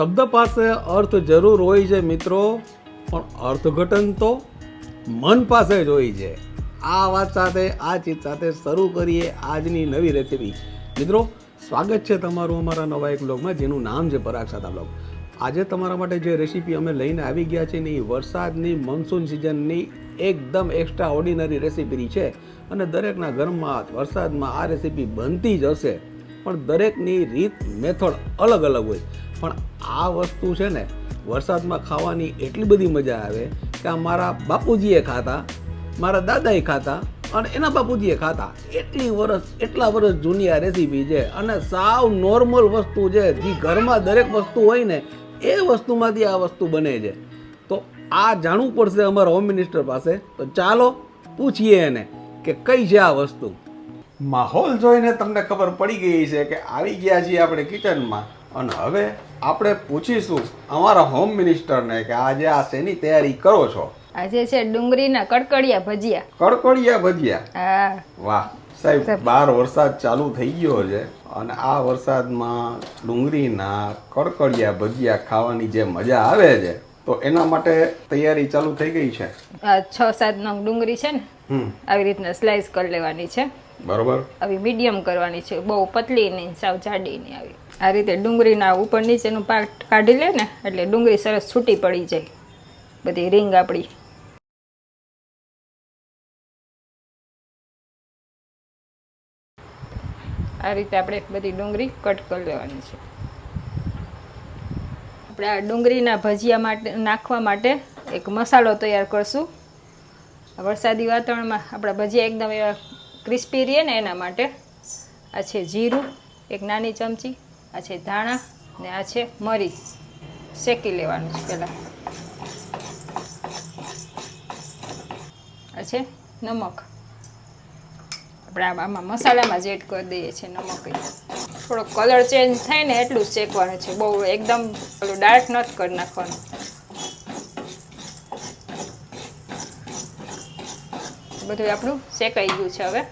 શબ્દ પાસે અર્થ જરૂર હોય છે મિત્રો, પણ અર્થઘટન તો મન પાસે જ હોય છે. આ વાત સાથે, આ ચીજ સાથે શરૂ કરીએ આજની નવી રેસીપી મિત્રો, સ્વાગત છે તમારું અમારા નવા એક બ્લોગમાં જેનું નામ છે પરાગ સાદા બ્લોગ આજે તમારા માટે જે રેસીપી અમે લઈને આવી ગયા છે ને, એ વરસાદની મોન્સૂન સિઝનની એકદમ એક્સ્ટ્રા ઓર્ડિનરી રેસીપી છે. અને દરેકના ઘરમાં, વરસાદમાં આ રેસીપી બનતી જ હશે. પણ દરેકની રીત મેથડ અલગ અલગ હોય. પણ આ વસ્તુ છે ને, વરસાદમાં ખાવાની એટલી બધી મજા આવે કે આ મારા બાપુજીએ ખાતા, મારા દાદાએ ખાતા અને એના બાપુજીએ ખાતા. એટલી વર્ષ એટલા વર્ષ જૂની આ રેસીપી છે અને સાવ નોર્મલ વસ્તુ છે. જે ઘરમાં દરેક વસ્તુ હોય ને, એ વસ્તુમાંથી આ વસ્તુ બને છે. તો આ જાણવું પડશે અમારા હોમ મિનિસ્ટર પાસે. તો ચાલો, પૂછીએ એને કે કઈ છે આ વસ્તુ. માહોલ જોઈને તમને ખબર પડી ગઈ છે કે આવી ગયા છીએ આપણે કિચનમાં અને હવે આપણે પૂછીશું અમારા હોમ મિનિસ્ટરને કે આજે આ શેની તૈયારી કરો છો? આજે છે ડુંગળીના કડકડિયા ભજીયા. કડકડિયા ભજીયા? હા. વાહ સાહેબ બાર વરસાદ ચાલુ થઈ ગયો છે અને આ વરસાદમાં ડુંગળીના કડકડિયા ભજીયા ખાવાની જે મજા આવે છે તો એના માટે તૈયારી ચાલુ થઈ ગઈ છે? આ છ સાત નંગ ડુંગળી છે ને આવી રીતના સ્લાઇસ કરી લેવાની છે. બરોબર. આવી મીડિયમ કરવાની છે. બહુ પતલી નહીં સાવ જાડી નહીં આવી. આ રીતે ડુંગળીના ઉપર નીચેનું પાક કાઢી લે ને, એટલે ડુંગળી સરસ છૂટી પડી જાય. બધી રીંગ આપણી. આ રીતે આપણે બધી ડુંગળી કટ કરી લેવાની છે. આપણે આ ડુંગળીના ભજીયા માટે, નાખવા માટે એક મસાલો તૈયાર કરશું. વરસાદી વાતાવરણમાં આપણા ભજીયા એકદમ એવા ક્રિસ્પી રહે ને એના માટે. આ છે જીરું, એક નાની ચમચી. આ છે ધાણા ને આ છે મરી. શેકી લેવાનું છે પહેલાં. આ છે નમક. આપણે આમાં મસાલામાં જ એડ કરી દઈએ છીએ નમક. થોડો કલર ચેન્જ થાય ને એટલું જ શેકવાનું છે. બહુ એકદમ પેલું ડાર્ક નથી કરી નાખવાનું. બધું આપણું શેકાઈ ગયું છે હવે.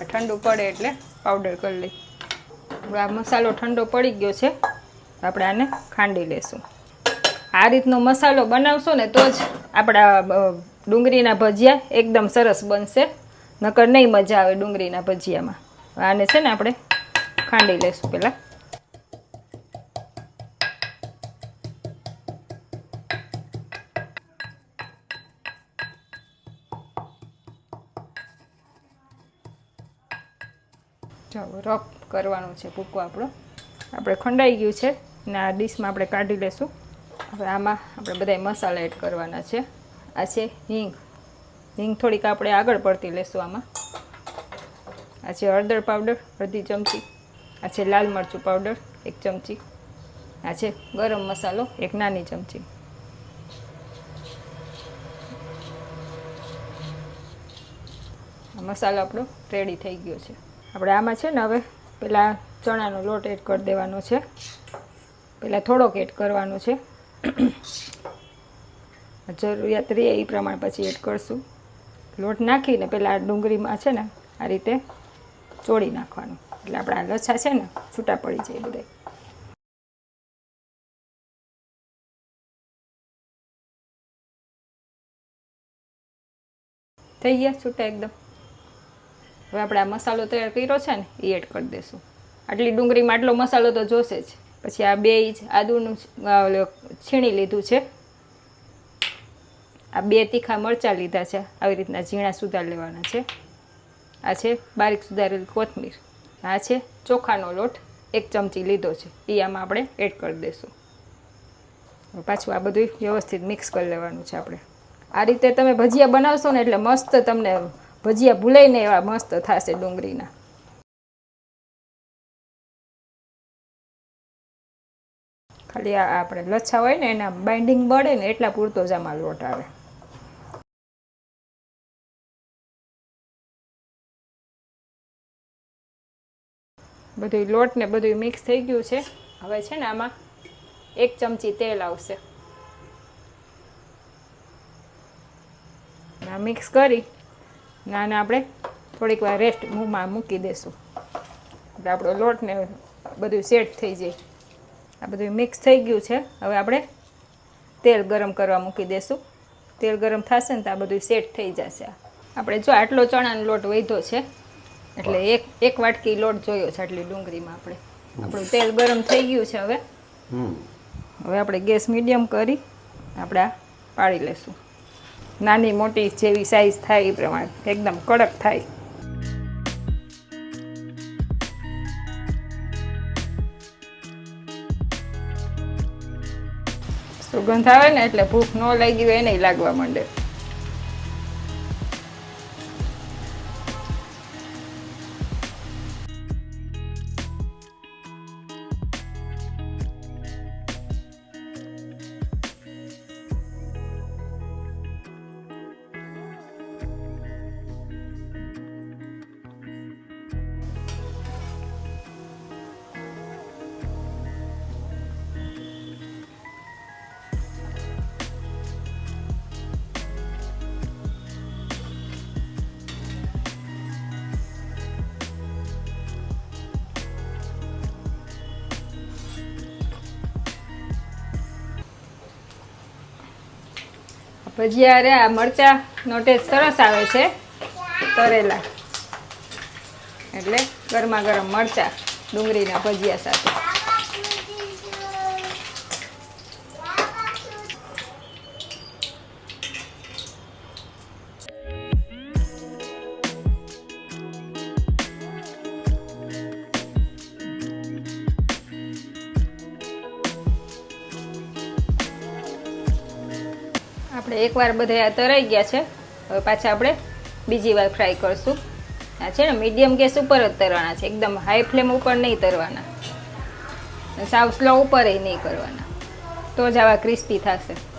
ઠંડુ પડે એટલે પાવડર કરી લઈ આ મસાલો ઠંડો પડી ગયો છે, આપણે આને ખાંડી લેશું. આ રીતનો મસાલો બનાવશો ને તો જ આપણા ડુંગળીના ભજીયા એકદમ સરસ બનશે. નકર નહીં મજા આવે ડુંગળીના ભજીયામાં. આને છે ને આપણે ખાંડી લેશું પહેલાં. ચાલો રફ કરવાનું છે ભૂકો આપણો. આપણે ખંડાઈ ગયું છે ને આ ડીશમાં આપણે કાઢી લેશું. હવે આમાં આપણે બધા મસાલા એડ કરવાના છે. આ છે હિંગ. હિંગ થોડીક આપણે આગળ પડતી લેશું આમાં. આ છે હળદર પાવડર, અડધી ચમચી. આ છે લાલ મરચું પાવડર, એક ચમચી. આ છે ગરમ મસાલો, એક નાની ચમચી. મસાલો આપણો રેડી થઈ ગયો છે. આપણે આમાં છે ને હવે પેલા ચણાનો લોટ એડ કરી દેવાનો છે. પહેલાં થોડોક એડ કરવાનો છે. જરૂરિયાત રહે એ પ્રમાણે પછી એડ કરશું. લોટ નાખીને પહેલાં ડુંગળીમાં છે ને આ રીતે ચોળી નાખવાનું. એટલે આપણા લચ્છા છે ને છૂટા પડી જાય બધા. થઈ ગયા છૂટા એકદમ. હવે આપણે આ મસાલો તૈયાર કર્યો છે ને એ એડ કરી દઈશું આટલી ડુંગળીમાં આટલો મસાલો તો જોશે જ. પછી આ બે જ આદુનું છીણી લીધું છે. આ બે તીખા મરચાં લીધા છે. આવી રીતના ઝીણા સુધાર લેવાના છે. આ છે બારીક સુધારેલી કોથમીર. આ છે ચોખાનો લોટ. એક ચમચી લીધો છે. એ આમાં આપણે એડ કરી દઈશું પાછું આ બધું વ્યવસ્થિત મિક્સ કરી લેવાનું છે આપણે. આ રીતે તમે ભજીયા બનાવશો ને એટલે મસ્ત તમને ભજીયા ભૂલાય ને એવા મસ્ત થશે ડુંગળીના. ખાલી આ આપણે લચ્છા હોય ને એના બાઇન્ડિંગ બળે ને એટલા પૂરતો જ આમાં લોટ આવે. બધું લોટ ને બધું મિક્સ થઈ ગયું છે. હવે છે ને આમાં એક ચમચી તેલ આવશે. મિક્સ કરી ને આને આપણે થોડીક વાર રેસ્ટ મૂમાં મૂકી દઈશું એટલે આપણો લોટને બધું સેટ થઈ જાય. આ બધું મિક્સ થઈ ગયું છે. હવે આપણે તેલ ગરમ કરવા મૂકી દેશું. તેલ ગરમ થશે ને તો આ બધું સેટ થઈ જશે. આપણે જો આટલો ચણાનો લોટ વધ્યો છે એટલે એક એક વાટકી લોટ જોયો છે આટલી ડુંગળીમાં આપણે. આપણું તેલ ગરમ થઈ ગયું છે હવે. હમ. હવે આપણે ગેસ મીડિયમ કરી આપણે આ પાડી લેશું. નાની મોટી જેવી સાઈઝ થાય એ પ્રમાણે. એકદમ કડક થાય. સુગંધ આવે ને એટલે ભૂખ ન લાગી હોય એને લાગવા માંડે. ભજીયા રે આ મરચાંનો ટેસ્ટ સરસ આવે છે. તરેલા એટલે ગરમા ગરમ મરચા ડુંગળીના ભજીયા સાથે. આપણે એકવાર આ તરાઈ ગયા છે. હવે પાછા આપણે બીજી વાર ફ્રાય કરશું. આ છે ને મીડિયમ ગેસ ઉપર જ તરવાના છે. એકદમ હાઈ ફ્લેમ ઉપર નહીં તરવાના. સાવ સ્લો ઉપર નહીં કરવાના. તો જ આવા ક્રિસ્પી થશે.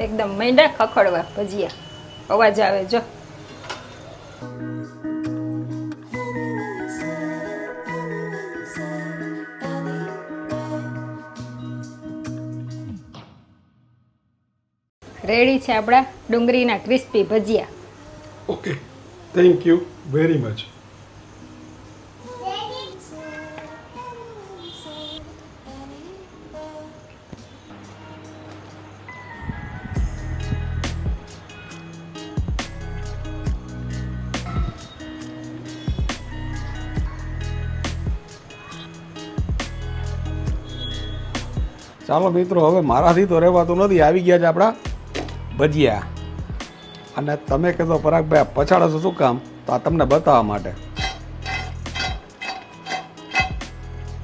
એકદમ મેંડા ખખડવા, ભજીયા. અવાજ આવે, જો. રેડી છે આપણા ડુંગળીના crispy bhajiya. Okay thank you very much. ચાલો મિત્રો, હવે મારાથી તો રહેવાતું નથી. આવી ગયા છે આપણા ભજીયા. અને તમે કહેતો પરાગભાઈ પછાડો છો શું કામ? તો આ તમને બતાવવા માટે.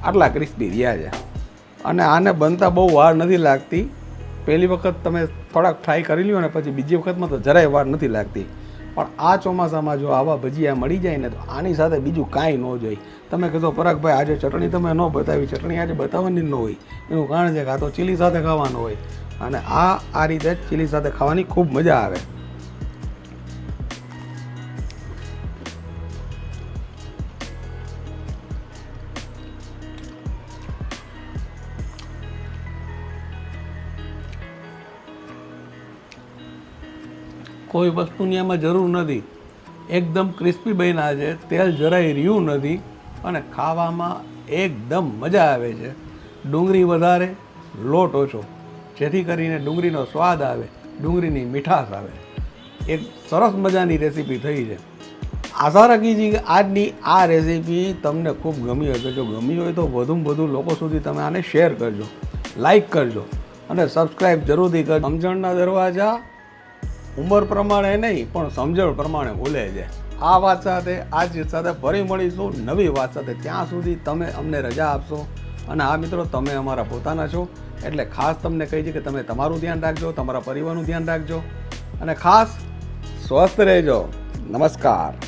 આટલા ક્રિસ્પી રહ્યા છે. અને આને બનતા બહુ વાર નથી લાગતી. પહેલી વખત તમે થોડાક ફ્રાય કરી લ્યો ને, પછી બીજી વખતમાં તો જરાય વાર નથી લાગતી. પણ આ ચોમાસામાં જો આવા ભજીયા મળી જાય ને તો આની સાથે બીજું કાંઈ ન જોઈએ. તમે કહેશો પરાગભાઈ, આજે ચટણી તમે ન બતાવી. ચટણી આજે બતાવવાની ન હોય. એનું કારણ છે કે તો ચીલી સાથે ખાવાનું હોય. અને આ આ રીતે ચીલી સાથે ખાવાની ખૂબ મજા આવે. કોઈ વસ્તુની એમાં જરૂર નથી. એકદમ ક્રિસ્પી બન્યા છે, તેલ જરાય રહ્યું નથી અને ખાવામાં એકદમ મજા આવે છે. ડુંગળી વધારે, લોટ ઓછો. જેથી કરીને ડુંગળીનો સ્વાદ આવે, ડુંગળીની મીઠાશ આવે. એક સરસ મજાની રેસીપી થઈ છે. આશા રાખી કે આજની આ રેસીપી તમને ખૂબ ગમી હશે. જો ગમી હોય તો વધુમાં વધુ લોકો સુધી તમે આને શેર કરજો, લાઈક કરજો અને સબસ્ક્રાઈબ જરૂરથી કરજો. સમજણના દરવાજા ઉંમર પ્રમાણે નહીં, પણ સમજણ પ્રમાણે બોલે છે. આ વાત સાથે આ ચીજ સાથે ફરી મળીશું. નવી વાત સાથે ત્યાં સુધી તમે અમને રજા આપશો. અને આ મિત્રો, તમે અમારા પોતાના છો. એટલે ખાસ તમને કહી છે કે તમે તમારું ધ્યાન રાખજો, તમારા પરિવારનું ધ્યાન રાખજો. અને ખાસ સ્વસ્થ રહેજો. નમસ્કાર.